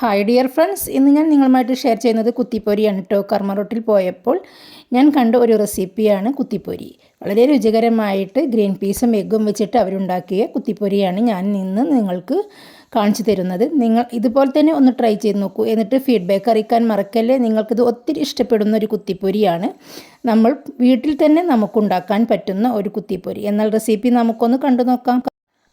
Hi dear friends ഇന്ന് ഞാൻ നിങ്ങളുമായിട്ട് ഷെയർ ചെയ്യുന്നത് കുത്തിപ്പൊരിയാണ് കേട്ടോ കർമ്മറോട്ടിൽ പോയപ്പോൾ ഞാൻ കണ്ട ഒരു റെസിപ്പിയാണ് കുത്തിപ്പൊരി. വളരെ രുചികരമായിട്ട് ഗ്രീൻ പീസും എഗ്ഗും വെച്ചിട്ട് അവരുണ്ടാക്കിയ കുത്തിപ്പൊരിയാണ് ഞാൻ ഇന്ന് നിങ്ങൾക്ക് കാണിച്ചു തരുന്നത്. നിങ്ങൾ ഇതുപോലെ തന്നെ ഒന്ന് ട്രൈ ചെയ്ത് നോക്കൂ. എന്നിട്ട് ഫീഡ്ബാക്ക് അറിയിക്കാൻ മറക്കല്ലേ? നിങ്ങൾക്കിത് ഒത്തിരി ഇഷ്ടപ്പെടുന്ന ഒരു കുത്തിപ്പൊരിയാണ്. നമ്മൾ വീട്ടിൽ തന്നെ നമുക്കുണ്ടാക്കാൻ പറ്റുന്ന ഒരു കുത്തിപ്പൊരി. എന്നാൽ റെസിപ്പി നമുക്കൊന്ന് കണ്ടു നോക്കാം.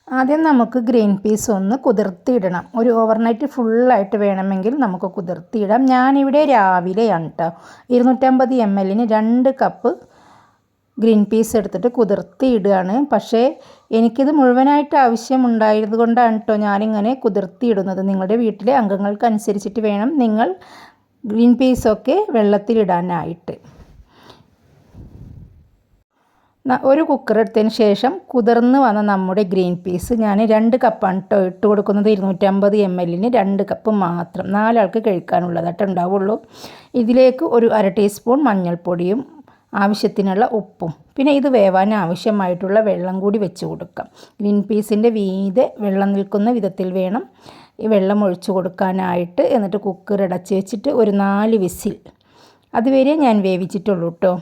ആദ്യം നമുക്ക് ഗ്രീൻ പീസ് ഒന്ന് കുതിർത്തിയിടണം. ഒരു ഓവർനൈറ്റ് ഫുള്ളായിട്ട് വേണമെങ്കിൽ നമുക്ക് കുതിർത്തിയിടാം. ഞാനിവിടെ രാവിലെയാണ് കേട്ടോ ഇരുന്നൂറ്റമ്പത് എം എല്ലിന് രണ്ട് കപ്പ് ഗ്രീൻ പീസ് എടുത്തിട്ട് കുതിർത്തിയിടുകയാണ്. പക്ഷേ എനിക്കിത് മുഴുവനായിട്ട് ആവശ്യമുണ്ടായത് കൊണ്ടാണ് കേട്ടോ ഞാനിങ്ങനെ കുതിർത്തിയിടുന്നത്. നിങ്ങളുടെ വീട്ടിലെ അംഗങ്ങൾക്കനുസരിച്ചിട്ട് വേണം നിങ്ങൾ ഗ്രീൻ പീസൊക്കെ വെള്ളത്തിലിടാനായിട്ട്. ഒരു കുക്കർ എടുത്തതിന് ശേഷം കുതിർന്ന് വന്ന നമ്മുടെ ഗ്രീൻ പീസ് ഞാൻ രണ്ട് കപ്പാണ് കേട്ടോ ഇട്ട് കൊടുക്കുന്നത് ഇരുന്നൂറ്റമ്പത് എം എല്ലിന് രണ്ട് കപ്പ് മാത്രം. നാലാൾക്ക് കഴിക്കാനുള്ളതായിട്ട് ഉണ്ടാവുള്ളൂ. ഇതിലേക്ക് ഒരു അര ടീസ്പൂൺ മഞ്ഞൾപ്പൊടിയും ആവശ്യത്തിനുള്ള ഉപ്പും. പിന്നെ ഇത് വേവാൻ ആവശ്യമായിട്ടുള്ള വെള്ളം കൂടി വെച്ച് കൊടുക്കാം. ഗ്രീൻ പീസിന്റെ വീതെ വെള്ളം നിൽക്കുന്ന വിധത്തിൽ വേണം ഈ വെള്ളം ഒഴിച്ചു കൊടുക്കാനായിട്ട്. എന്നിട്ട് കുക്കർ അടച്ച് വെച്ചിട്ട് ഒരു നാല് വിസിൽ. അതുവരെ ഞാൻ വേവിച്ചിട്ടുള്ളൂ കേട്ടോ.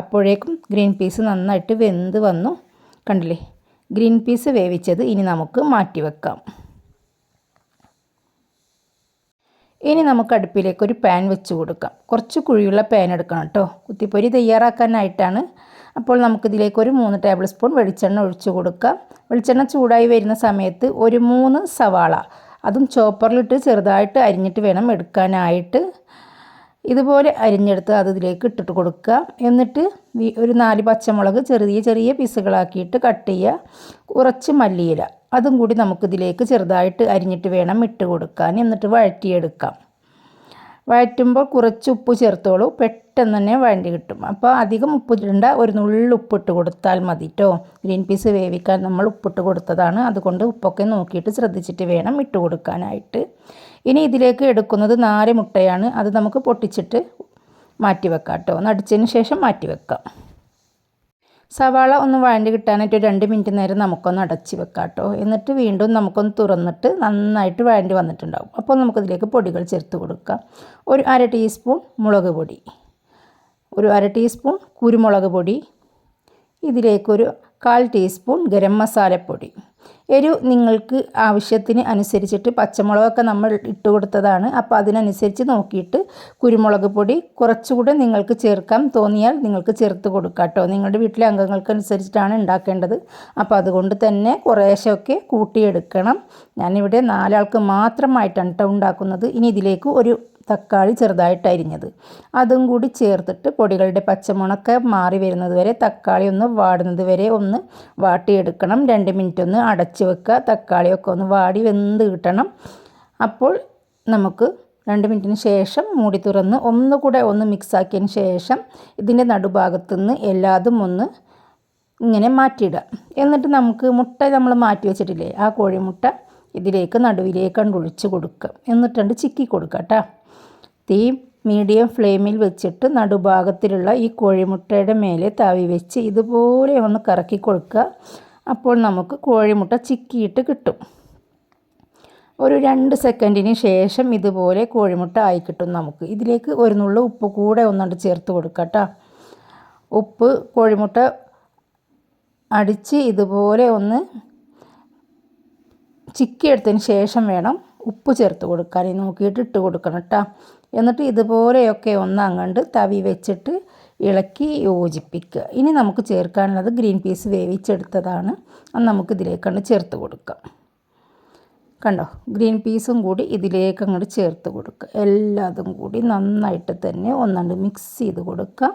അപ്പോഴേക്കും ഗ്രീൻ പീസ് നന്നായിട്ട് വെന്ത് വന്നു. കണ്ടില്ലേ? ഗ്രീൻ പീസ് വേവിച്ചത് ഇനി നമുക്ക് മാറ്റി വെക്കാം ഇനി നമുക്ക് അടുപ്പിലേക്ക് ഒരു പാൻ വെച്ച് കൊടുക്കാം. കുറച്ച് കുഴിയുള്ള പാൻ എടുക്കണം കേട്ടോ കുത്തിപ്പൊരി തയ്യാറാക്കാനായിട്ടാണ്. അപ്പോൾ നമുക്കിതിലേക്ക് ഒരു മൂന്ന് ടേബിൾ സ്പൂൺ വെളിച്ചെണ്ണ ഒഴിച്ചു കൊടുക്കാം. വെളിച്ചെണ്ണ ചൂടായി വരുന്ന സമയത്ത് ഒരു മൂന്ന് സവാള അതും ചോപ്പറിലിട്ട് ചെറുതായിട്ട് അരിഞ്ഞിട്ട് വേണം എടുക്കാനായിട്ട്. ഇതുപോലെ അരിഞ്ഞെടുത്ത് അതിലേക്ക് ഇട്ടിട്ട് കൊടുക്കുക. എന്നിട്ട് ഒരു നാല് പച്ചമുളക് ചെറിയ ചെറിയ പീസുകളാക്കിയിട്ട് കട്ട് ചെയ്യുക. കുറച്ച് മല്ലിയില. അതും കൂടി നമുക്കിതിലേക്ക് ചെറുതായിട്ട് അരിഞ്ഞിട്ട് വേണം ഇട്ട് കൊടുക്കാൻ. എന്നിട്ട് വഴറ്റിയെടുക്കാം. വഴറ്റുമ്പോൾ കുറച്ച് ഉപ്പ് ചേർത്തോളൂ. പെട്ടെന്ന് തന്നെ വഴണ്ടി കിട്ടും. അപ്പോൾ അധികം ഉപ്പ് ഇടണ്ട. ഒരു നുള്ളിൽ ഉപ്പിട്ട് കൊടുത്താൽ മതി കേട്ടോ ഗ്രീൻ പീസ് വേവിക്കാൻ നമ്മൾ ഉപ്പിട്ട് കൊടുത്തതാണ്. അതുകൊണ്ട് ഉപ്പൊക്കെ നോക്കിയിട്ട് ശ്രദ്ധിച്ചിട്ട് വേണം ഇട്ട് കൊടുക്കാനായിട്ട്. ഇനി ഇതിലേക്ക് എടുക്കുന്നത് നാല് മുട്ടയാണ് അത് നമുക്ക് പൊട്ടിച്ചിട്ട് മാറ്റി വെക്കാം കേട്ടോ നടിച്ചതിന് ശേഷം മാറ്റി വെക്കാം. സവാള ഒന്ന് വഴണ്ടി കിട്ടാനായിട്ട് രണ്ട് മിനിറ്റ് നേരം നമുക്കൊന്ന് അടച്ച് വെക്കാം കേട്ടോ എന്നിട്ട് വീണ്ടും നമുക്കൊന്ന് തുറന്നിട്ട് നന്നായിട്ട് വഴണ്ടി വന്നിട്ടുണ്ടാകും അപ്പോൾ നമുക്കിതിലേക്ക് പൊടികൾ ചേർത്ത് കൊടുക്കാം. ഒരു അര ടീസ്പൂൺ മുളക് പൊടി. ഒരു അര ടീസ്പൂൺ കുരുമുളക് പൊടി. ഇതിലേക്കൊരു കാൽ ടീസ്പൂൺ ഗരം മസാലപ്പൊടി. എരു നിങ്ങൾക്ക് ആവശ്യത്തിന് അനുസരിച്ചിട്ട് പച്ചമുളകൊക്കെ നമ്മൾ ഇട്ട് കൊടുത്തതാണ്. അപ്പോൾ അതിനനുസരിച്ച് നോക്കിയിട്ട് കുരുമുളക് പൊടി കുറച്ചുകൂടെ നിങ്ങൾക്ക് ചേർക്കാം. തോന്നിയാൽ നിങ്ങൾക്ക് ചേർത്ത് കൊടുക്കാം കേട്ടോ നിങ്ങളുടെ വീട്ടിലെ അംഗങ്ങൾക്കനുസരിച്ചിട്ടാണ് ഉണ്ടാക്കേണ്ടത്. അപ്പോൾ അതുകൊണ്ട് തന്നെ കുറേശ്ശെയൊക്കെ കൂട്ടിയെടുക്കണം. ഞാനിവിടെ നാലാൾക്ക് മാത്രമായിട്ടാണ് ഉണ്ടാക്കുന്നത്. ഇനി ഇതിലേക്ക് ഒരു തക്കാളി ചെറുതായിട്ട് അരിഞ്ഞത്. അതും കൂടി ചേർത്തിട്ട് പൊടികളുടെ പച്ചമുണക്ക മാറി വരുന്നത് വരെ തക്കാളി ഒന്ന് വാടുന്നത് വരെ ഒന്ന് വാട്ടിയെടുക്കണം. രണ്ട് മിനിറ്റ് ഒന്ന് അടച്ചു വെക്കുക. തക്കാളിയൊക്കെ ഒന്ന് വാടി വെന്ത് കിട്ടണം. അപ്പോൾ നമുക്ക് രണ്ട് മിനിറ്റിന് ശേഷം മൂടി തുറന്ന് ഒന്നുകൂടെ ഒന്ന് മിക്സാക്കിയതിന് ശേഷം ഇതിന്റെ നടുഭാഗത്തുനിന്ന് എല്ലാതും ഒന്ന് ഇങ്ങനെ മാറ്റിയിടുക. എന്നിട്ട് നമുക്ക് മുട്ട നമ്മൾ മാറ്റി വെച്ചിട്ടില്ലേ? ആ കോഴിമുട്ട ഇതിലേക്ക് നടുവിലേക്ക് ഒഴിച്ച് കൊടുക്കുക. എന്നിട്ടുണ്ട് ചിക്കി കൊടുക്കുക കേട്ടോ. തീ മീഡിയം ഫ്ലെയിമിൽ വെച്ചിട്ട് നടുഭാഗത്തിലുള്ള ഈ കോഴിമുട്ടയുടെ മേലെ താവി വെച്ച് ഇതുപോലെ ഒന്ന് കറക്കി കൊടുക്കുക. അപ്പോൾ നമുക്ക് കോഴിമുട്ട ചിക്കിയിട്ട് കിട്ടും. ഒരു രണ്ട് സെക്കൻഡിന് ശേഷം ഇതുപോലെ കോഴിമുട്ട ആയി കിട്ടും നമുക്ക്. ഇതിലേക്ക് ഒരു നുള്ള ഉപ്പ് കൂടെ ഒന്നുകൊണ്ട് ചേർത്ത് കൊടുക്കുക കേട്ടോ. ഉപ്പ് കോഴിമുട്ട അടിച്ച് ഇതുപോലെ ഒന്ന് ചിക്കി എടുത്തതിന് ശേഷം വേണം ഉപ്പ് ചേർത്ത് കൊടുക്കാൻ. നോക്കിയിട്ട് ഇട്ട് കൊടുക്കണം കേട്ടോ എന്നിട്ട് ഇതുപോലെയൊക്കെ ഒന്നങ്ങണ്ട് തവി വെച്ചിട്ട് ഇളക്കി യോജിപ്പിക്കുക. ഇനി നമുക്ക് ചേർക്കാനുള്ളത് ഗ്രീൻ പീസ് വേവിച്ചെടുത്തതാണ്. അത് നമുക്ക് ഇതിലേക്കണ്ട് ചേർത്ത് കൊടുക്കാം. കണ്ടോ? ഗ്രീൻ പീസും കൂടി ഇതിലേക്ക് അങ്ങോട്ട് ചേർത്ത് കൊടുക്കുക. എല്ലാതും കൂടി നന്നായിട്ട് തന്നെ ഒന്നണ്ട് മിക്സ് ചെയ്ത് കൊടുക്കുക.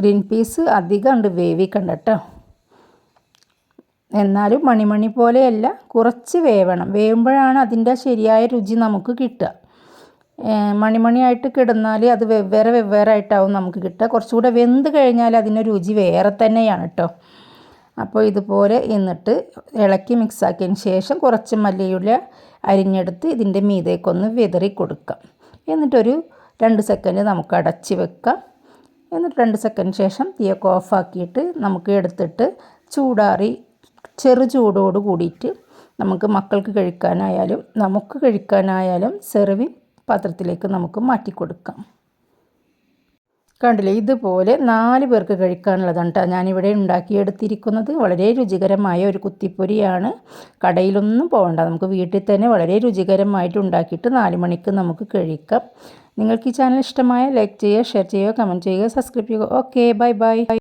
ഗ്രീൻ പീസ് അധികം ഉണ്ട് വേവിക്കണ്ട കേട്ടോ എന്നാലും മണിമണി പോലെയല്ല കുറച്ച് വേവണം. വേവുമ്പോഴാണ് അതിന്റെ ശരിയായ രുചി നമുക്ക് കിട്ടുക. മണിമണിയായിട്ട് കിടന്നാൽ അത് വെവ്വേറെ വെവ്വേറെ ആയിട്ടാവും നമുക്ക് കിട്ടുക. കുറച്ചുകൂടെ വെന്ത് കഴിഞ്ഞാൽ അതിന്റെ രുചി വേറെ തന്നെയാണ് കേട്ടോ അപ്പോൾ ഇതുപോലെ എന്നിട്ട് ഇളക്കി മിക്സാക്കിയതിന് ശേഷം കുറച്ച് മല്ലിയുള്ള അരിഞ്ഞെടുത്ത് ഇതിന്റെ മീതേക്കൊന്ന് വിതറി കൊടുക്കാം. എന്നിട്ടൊരു രണ്ട് സെക്കൻഡ് നമുക്ക് അടച്ച് വെക്കാം. എന്നിട്ട് രണ്ട് സെക്കൻഡ് ശേഷം തീയൊക്കെ ഓഫാക്കിയിട്ട് നമുക്ക് എടുത്തിട്ട് ചൂടാറി ചെറു ചൂടോട് കൂടിയിട്ട് നമുക്ക് മക്കൾക്ക് കഴിക്കാനായാലും നമുക്ക് കഴിക്കാനായാലും സെർവിങ് പാത്രത്തിലേക്ക് നമുക്ക് മാറ്റി കൊടുക്കാം കണ്ടില്ലേ ഇതുപോലെ നാല് പേർക്ക് കഴിക്കാനുള്ളതാണ് കേട്ടോ ഞാനിവിടെ ഉണ്ടാക്കിയെടുത്തിരിക്കുന്നത് വളരെ രുചികരമായ ഒരു കുത്തിപ്പൊരിയാണ്. കടയിലൊന്നും പോകണ്ട നമുക്ക് വീട്ടിൽ തന്നെ വളരെ രുചികരമായിട്ട് ഉണ്ടാക്കിയിട്ട് നാല് മണിക്ക് നമുക്ക് കഴിക്കാം. നിങ്ങൾക്ക് ഈ ചാനൽ ഇഷ്ടമായ ലൈക്ക് ചെയ്യുക ഷെയർ ചെയ്യുക കമന്റ് ചെയ്യുക സബ്സ്ക്രൈബ് ചെയ്യുക. Okay bye bye